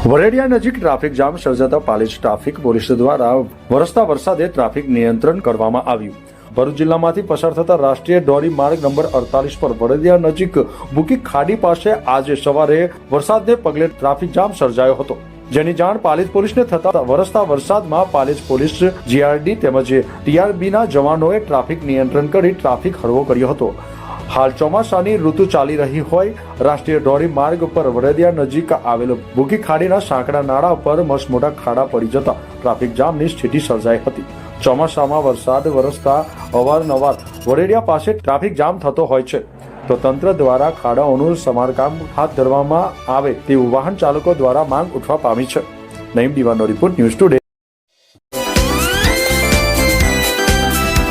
વરેડિયા નજીક traffic jam સર્જાતા Palej traffic police દ્વારા વરસતા વરસાદે ટ્રાફિક નિયંત્રણ કરવામાં આવ્યું. ભરૂચ જિલ્લામાંથી પસાર થતા રાષ્ટ્રીય ધોરી માર્ગ નંબર અડતાલીસ પર વડોદરા નજીક બુકી ખાડી પાસે આજે સવારે વરસાદને પગલે ટ્રાફિક જામ સર્જાયો હતો. જેની જાણ પાલિજ પોલીસને થતા વરસતા વરસાદમાં પાલેજ પોલીસ જીઆરડી તેમજ ટીઆરબીના જવાનોએ ટ્રાફિક નિયંત્રણ કરી ટ્રાફિક હળવો કર્યો હતો. હાલ ચોમાસાની ઋતુ ચાલી રહી હોય, રાષ્ટ્રીય ધોરી માર્ગ પર વડેદિયા નજીક આવેલો ભૂગી ખાડીના સાંકડા નાળા પર મસમોટા ખાડા પડી જતા ટ્રાફિક જામની સ્થિતિ સર્જાઈ હતી. ચોમાસામાં વરસાદ વરસતા અવારનવાર વરેડિયા પાસે ટ્રાફિક જામ થતો હોય છે. તો તંત્ર દ્વારા ખાડાઓનું સમારકામ હાથ ધરવામાં આવે તેવું વાહન ચાલકો દ્વારા માંગ ઉઠવા પામી છે. નઈમ દીવાનો રિપોર્ટ ન્યૂઝ ટુડે.